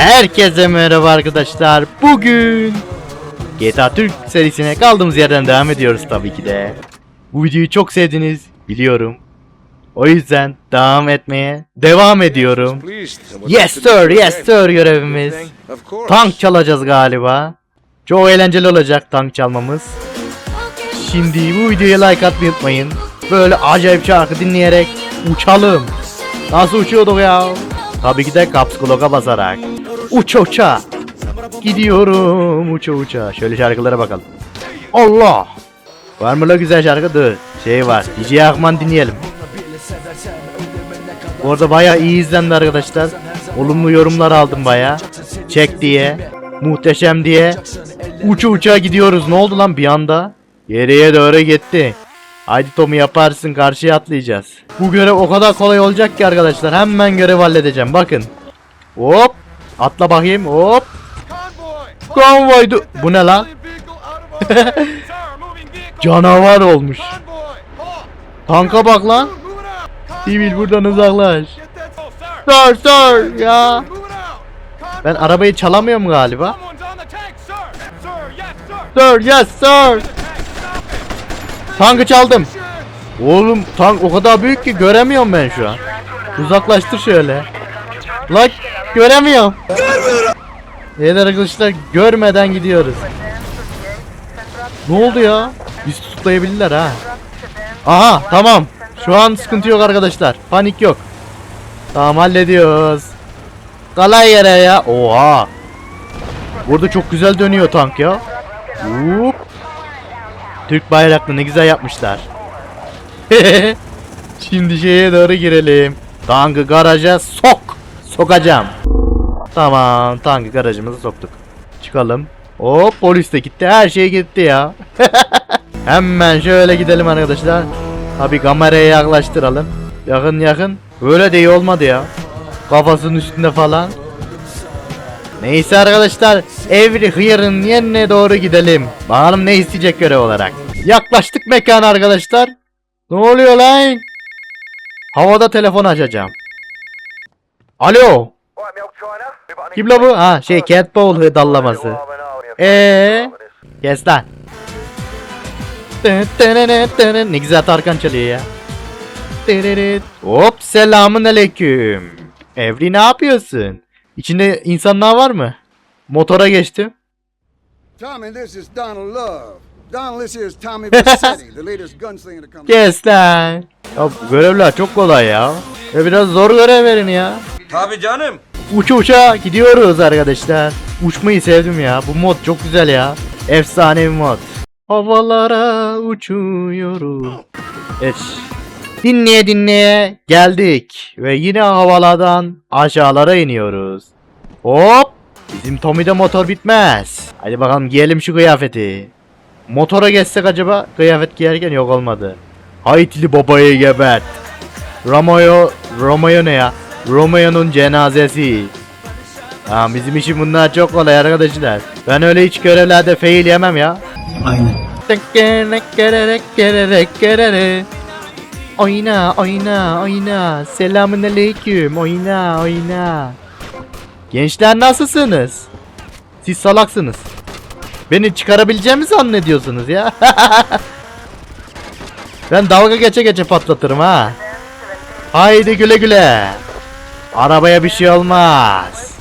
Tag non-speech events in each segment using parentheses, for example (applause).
Herkese merhaba arkadaşlar. Bugün GTA Türk serisine kaldığımız yerden devam ediyoruz tabii ki de. Bu videoyu çok sevdiniz biliyorum. O yüzden devam etmeye devam ediyorum. Yes sir, yes sir görevimiz. Tank çalacağız galiba. Çok eğlenceli olacak tank çalmamız. Şimdi bu videoya like atmayı unutmayın. Böyle acayip şarkı dinleyerek uçalım. Nasıl uçuyorduk ya? Tabii ki de Caps Lock'a basarak. Uça uça. Gidiyorum uça uça. Şöyle şarkılara bakalım. Allah. Var mı la güzel şarkı? Dur. Şey var. DJ Akman dinleyelim. Bu arada bayağı iyi izlendi arkadaşlar. Olumlu yorumlar aldım bayağı. Çek diye. Muhteşem diye. Uça uça gidiyoruz. Ne oldu lan bir anda? Geriye doğru gitti. Haydi Tom'u yaparsın karşıya atlayacağız. Bu görev o kadar kolay olacak ki arkadaşlar. Hemen görev halledeceğim. Bakın. Hop. Atla bakayım. Hop. Konvoydu. Bu ne lan? (laughs) Canavar olmuş. Tanka bak lan. Sivil buradan uzaklaş. Sir sir ya. Ben arabayı çalamıyorum galiba. Sir yes sir. Tankı çaldım. Oğlum tank o kadar büyük ki göremiyorum ben şu an. Uzaklaştır şöyle. La göremiyorum. Görmüyorum. Evet arkadaşlar görmeden gidiyoruz. Ne oldu ya? Biz tutuklayabilirler ha. Aha tamam. Şu an sıkıntı yok arkadaşlar. Panik yok. Tamam hallediyoruz. Kalay yere ya. Oha. Burada çok güzel dönüyor tank ya. Hop. Türk bayraklı ne güzel yapmışlar. (laughs) Şimdi şeye doğru girelim. Tankı garaja sok. Sokacağım. Tamam tankı garajımıza soktuk. Çıkalım. Hop polis de gitti. Her şey gitti ya. (laughs) Hemen şöyle gidelim arkadaşlar. Tabi kameraya yaklaştıralım. Yakın yakın. Böyle de iyi olmadı ya. Kafasının üstünde falan. Neyse arkadaşlar. Evri hıyarın yerine doğru gidelim. Bakalım ne isteyecek görev olarak. Yaklaştık mekana arkadaşlar. Ne oluyor lan? Havada telefon açacağım. Alo. Kim la bu? Ha şey Cat Ball dallaması. Eee? Kes lan. Ne güzel Tarkan çalıyor ya. Hop selamun aleyküm. Evri ne yapıyorsun? İçinde insanlar var mı? Motora geçtim. Tommy, this is Donald Love. Donald, this is Tommy Vassetti, the latest gunslinger to come. (laughs) Kes lan. Ya görevler çok kolay ya. Ya biraz zor görev verin ya. Tabii canım. Uça uça gidiyoruz arkadaşlar. Uçmayı sevdim ya. Bu mod çok güzel ya. Efsane bir mod. Havalara uçuyoruz. Evet. Dinleye dinleye geldik. Ve yine havalardan aşağılara iniyoruz. Hop. Bizim Tommy'de motor bitmez. Hadi bakalım giyelim şu kıyafeti. Motora geçsek acaba kıyafet giyerken yok olmadı. Haitili babayı gebert. Romeo, Romeo ne ya? Romeo'nun cenazesi. Tamam bizim işim bunlar çok kolay arkadaşlar. Ben öyle hiç görevlerde fail yemem ya. Aynen. Oyna oyna oyna. Selamun aleyküm. Oyna oyna. Gençler nasılsınız? Siz salaksınız. Beni çıkarabileceğimi zannediyorsunuz ya. (laughs) ben dalga geçe geçe patlatırım ha. Haydi güle güle. Arabaya bir şey olmaz.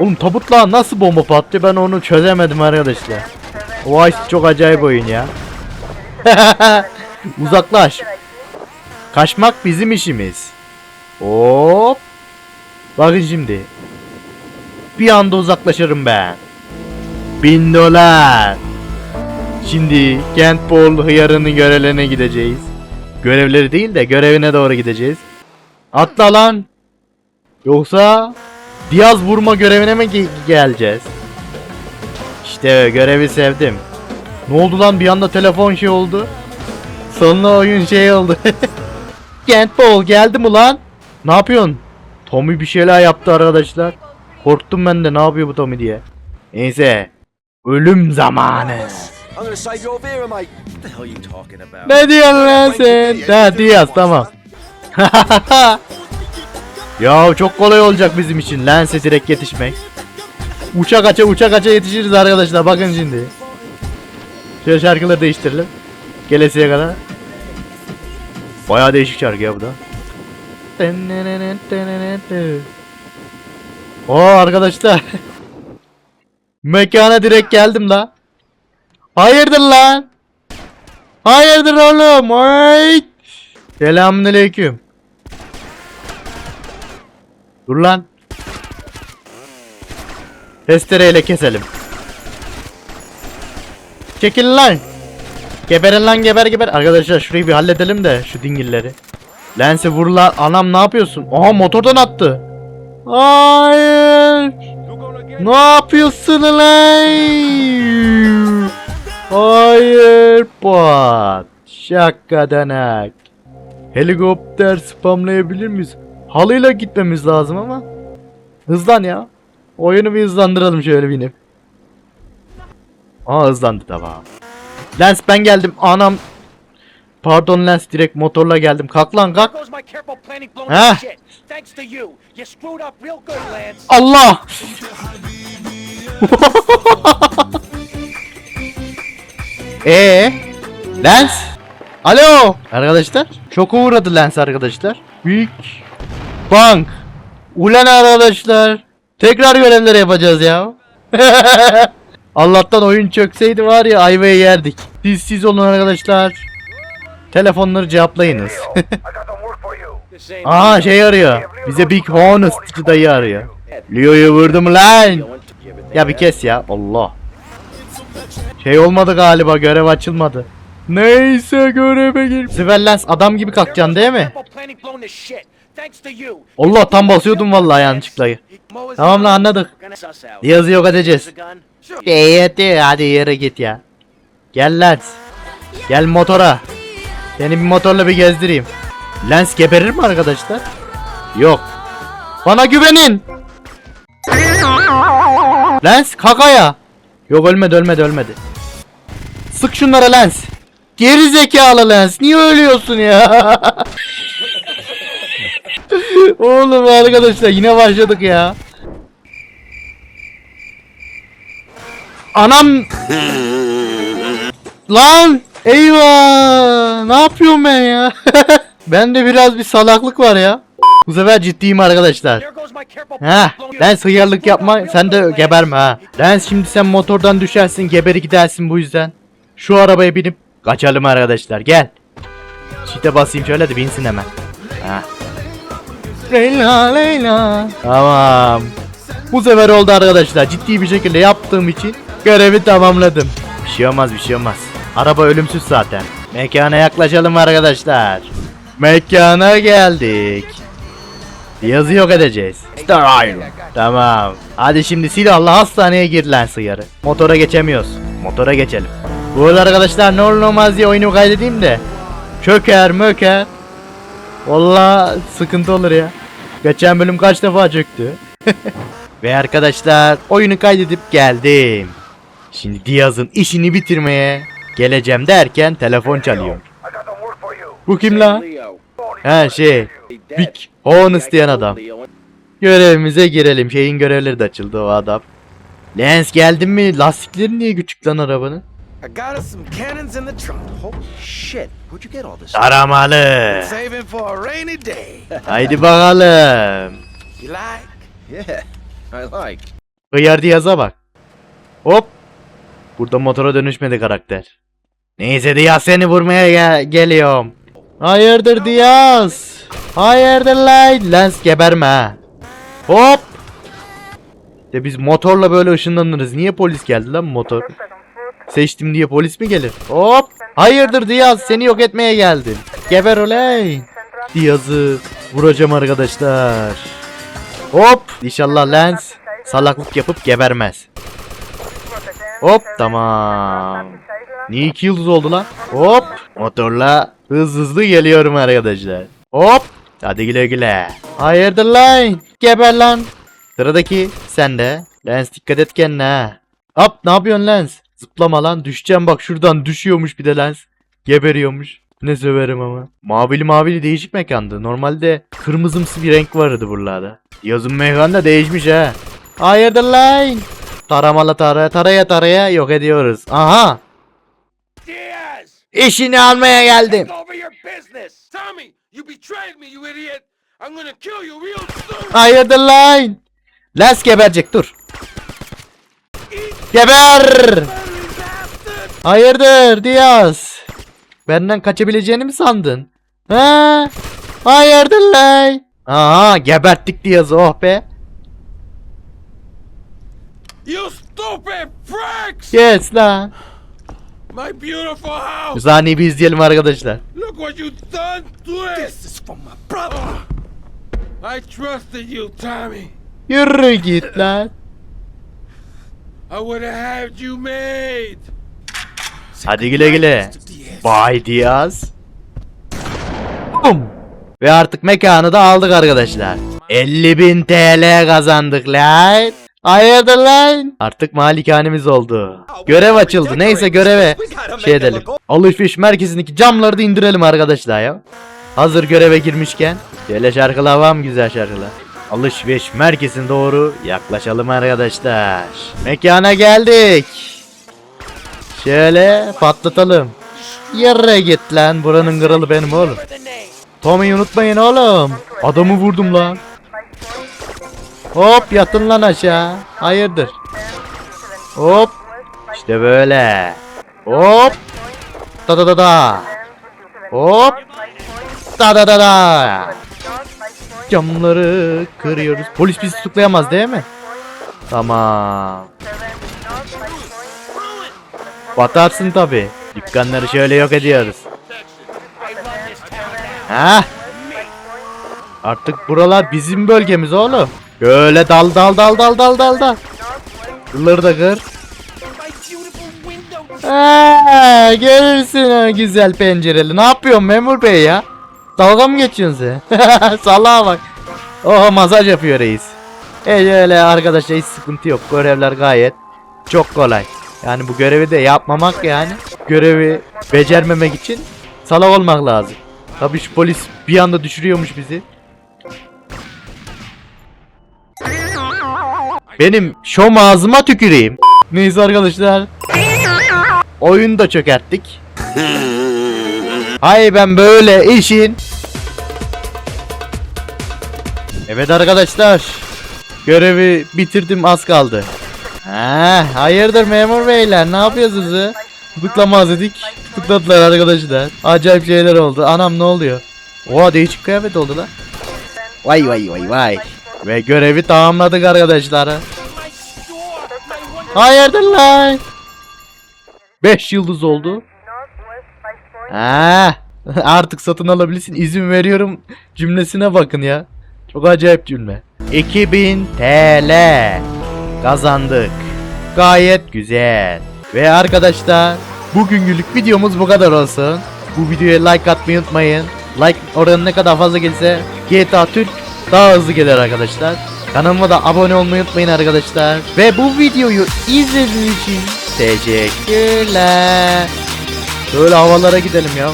Oğlum tabutla nasıl bomba patlıyor ben onu çözemedim arkadaşlar. Vice çok acayip oyun ya. (laughs) Uzaklaş. Kaçmak bizim işimiz. Hop. Bakın şimdi. Bir anda uzaklaşırım ben. Bin dolar. Şimdi Kent Paul hıyarının görevlerine gideceğiz. Görevleri değil de görevine doğru gideceğiz. Atla lan. Yoksa Diaz vurma görevine mi ge- geleceğiz? İşte görevi sevdim. Ne oldu lan bir anda telefon şey oldu. Sonra oyun şey oldu. (laughs) Kent Paul geldi mi lan? Ne yapıyorsun? Tommy bir şeyler yaptı arkadaşlar. Korktum ben de ne yapıyor bu Tommy diye. Neyse. Ölüm zamanı. Ne diyorsun lan sen? Ha Diaz tamam. (laughs) Ya çok kolay olacak bizim için Lens'e direkt yetişmek. Uçak aça uçak aça yetişiriz arkadaşlar bakın şimdi. Şöyle şarkıları değiştirelim. Gelesiye kadar. Bayağı değişik şarkı ya bu da. Oo arkadaşlar. (laughs) Mekana direkt geldim la. Hayırdır lan? Hayırdır oğlum? Selamünaleyküm. Dur lan. Testereyle keselim. Çekil lan. Geberin lan geber geber. Arkadaşlar şurayı bir halledelim de şu dingilleri. Lensi vur lan. Anam ne yapıyorsun? Aha motordan attı. Hayır. Ne yapıyorsun lan? Hayır pat. Şakadanak. Helikopter spamlayabilir miyiz? Halıyla gitmemiz lazım ama. Hızlan ya. Oyunu bir hızlandıralım şöyle binip. Aa hızlandı tamam. Lens ben geldim. Anam. Pardon Lens direkt motorla geldim. Kalk lan kalk. Lance. Allah! (laughs) Ee, Lens? Alo! Arkadaşlar, şoka uğradı Lens arkadaşlar. Büyük bank. Ulan arkadaşlar. Tekrar görevleri yapacağız ya. (laughs) Allah'tan oyun çökseydi var ya ayvayı yerdik. Siz siz olun arkadaşlar. Telefonları cevaplayınız. (laughs) Aa şey arıyor. Bize Big Honest dayı arıyor. Leo'yu vurdum lan. Ya bir kes ya. Allah. Şey olmadı galiba görev açılmadı. Neyse göreve gir. Sivellens adam gibi kalkacaksın değil mi? Allah tam basıyordum vallahi yanlışlıkla. Tamam lan anladık. Yazı yok edeceğiz. Evet hadi yere git ya. Gel Lens. Gel motora. Seni bir motorla bir gezdireyim. Lens geberir mi arkadaşlar? Yok. Bana güvenin. Lens kakaya. Yok ölmedi ölmedi ölmedi. Sık şunlara Lens. Geri zekalı Lens. Niye ölüyorsun ya? (laughs) Oğlum arkadaşlar yine başladık ya. Anam! Lan! Eyvah! Ne yapıyorum ben ya? (laughs) Bende biraz bir salaklık var ya. Bu sefer ciddiyim arkadaşlar. Ha, Lens hıyarlık yapma sen de geberme ha. Lens şimdi sen motordan düşersin geberi gidersin bu yüzden. Şu arabaya binip kaçalım arkadaşlar gel. Çite basayım şöyle de binsin hemen. Ha. Leyla Leyla Tamam Bu sefer oldu arkadaşlar ciddi bir şekilde yaptığım için Görevi tamamladım Bir şey olmaz bir şey olmaz Araba ölümsüz zaten Mekana yaklaşalım arkadaşlar Mekana geldik Yazı yok edeceğiz. Star Iron. Tamam. Hadi şimdi silahla hastaneye gir lan sıyarı. Motora geçemiyoruz. Motora geçelim. Bu arada arkadaşlar ne olur olmaz diye oyunu kaydedeyim de. Çöker möker. Valla sıkıntı olur ya. Geçen bölüm kaç defa çöktü. (laughs) Ve arkadaşlar oyunu kaydedip geldim. Şimdi Diaz'ın işini bitirmeye geleceğim derken telefon çalıyor. Bu kim? Leo. Ha şey. Big Honest diyen adam. Görevimize girelim. Şeyin görevleri de açıldı o adam. Lens geldin mi? Lastikleri niye küçük lan arabanın? I got us some cannons in the trunk. Holy shit. Where'd you get all this? Taramalı. Saving for a rainy day. (laughs) Haydi bakalım. You like? Yeah, I like. Hıyar Diyaz'a bak. Hop. Burada motora dönüşmedi karakter. Neyse Diyaz seni vurmaya gel- geliyorum. Hayırdır Diyaz? Hayırdır lan? Lens geberme ha. Hop. De biz motorla böyle ışınlanırız. Niye polis geldi lan motor? Seçtim diye polis mi gelir? Hop. Hayırdır Diyaz seni yok etmeye geldim. Geber oley. Diyaz'ı vuracağım arkadaşlar. Hop. İnşallah Lens salaklık yapıp gebermez. Hop tamam. Niye iki yıldız oldu lan? Hop. Motorla hız hızlı geliyorum arkadaşlar. Hop. Hadi güle güle. Hayırdır lan? Geber lan. Sıradaki sende. Lens dikkat et kendine ha. Hop ne yapıyorsun Lens? Zıplama lan düşeceğim bak şuradan düşüyormuş bir de Lens. Geberiyormuş. Ne söverim ama. Mavili mavili değişik mekandı. Normalde kırmızımsı bir renk vardı buralarda. Yazın mekanda değişmiş ha. Hayırdır lan? Taramalı tara taraya taraya yok ediyoruz. Aha. İşini almaya geldim. Hayırdır lan? Les geberecek dur. Geber! Hayırdır Diaz? Benden kaçabileceğini mi sandın? Ha? Hayırdır lan? Aha geberttik Diaz'ı oh be. You stupid pricks! Yes lan. My beautiful house! Sahneyi bir izleyelim arkadaşlar. Look what you done to it! This is from my brother. I trusted you, Tommy. Yürü git lan. I would have had you made. Hadi güle güle. Bay Diaz. Bum. Ve artık mekanı da aldık arkadaşlar. 50.000 TL kazandık lan. Hayırdır lan? Artık malikanemiz oldu. Görev açıldı. Neyse göreve şey edelim. Alışveriş merkezindeki camları da indirelim arkadaşlar ya. Hazır göreve girmişken. Şöyle şarkılar var mı güzel şarkılar? Alışveriş merkezine doğru yaklaşalım arkadaşlar. Mekana geldik. Şöyle patlatalım. Yere git lan. Buranın kralı benim oğlum. Tommy'yi unutmayın oğlum. Adamı vurdum lan. Hop yatın lan aşağı. Hayırdır? Hop. İşte böyle. Hop. Da da da da. Hop. Da da da da. Camları kırıyoruz. Polis bizi tutuklayamaz değil mi? Tamam. Batarsın tabi. Dükkanları şöyle yok ediyoruz. Ha? Artık buralar bizim bölgemiz oğlum. Böyle dal dal dal dal dal dal dal. Kılları da kır. Ha, görürsün ha güzel pencereli. Ne yapıyorsun memur bey ya? Dalga mı geçiyorsun sen? (laughs) Salaha bak. Oh masaj yapıyor reis. E öyle arkadaşlar hiç sıkıntı yok. Görevler gayet çok kolay. Yani bu görevi de yapmamak yani. Görevi becermemek için salak olmak lazım. Tabii şu polis bir anda düşürüyormuş bizi. Benim şom ağzıma tüküreyim. Neyse arkadaşlar. Oyunu da çökerttik. Hay ben böyle işin. Evet arkadaşlar. Görevi bitirdim az kaldı. Ha, hayırdır memur beyler ne yapıyorsunuz? ha? Tutuklamaz dedik. Tutukladılar arkadaşlar. Acayip şeyler oldu. Anam ne oluyor? Oha değişik kıyafet oldu lan. Vay vay vay vay. Ve görevi tamamladık arkadaşlar. Hayırdır lan? 5 yıldız oldu. Ha, artık satın alabilirsin. İzin veriyorum cümlesine bakın ya. Çok acayip cümle. 2000 TL kazandık. Gayet güzel. Ve arkadaşlar bugünkülük videomuz bu kadar olsun. Bu videoya like atmayı unutmayın. Like oranı ne kadar fazla gelirse GTA Türk daha hızlı gelir arkadaşlar. Kanalıma da abone olmayı unutmayın arkadaşlar. Ve bu videoyu izlediğiniz için teşekkürler. Böyle havalara gidelim ya.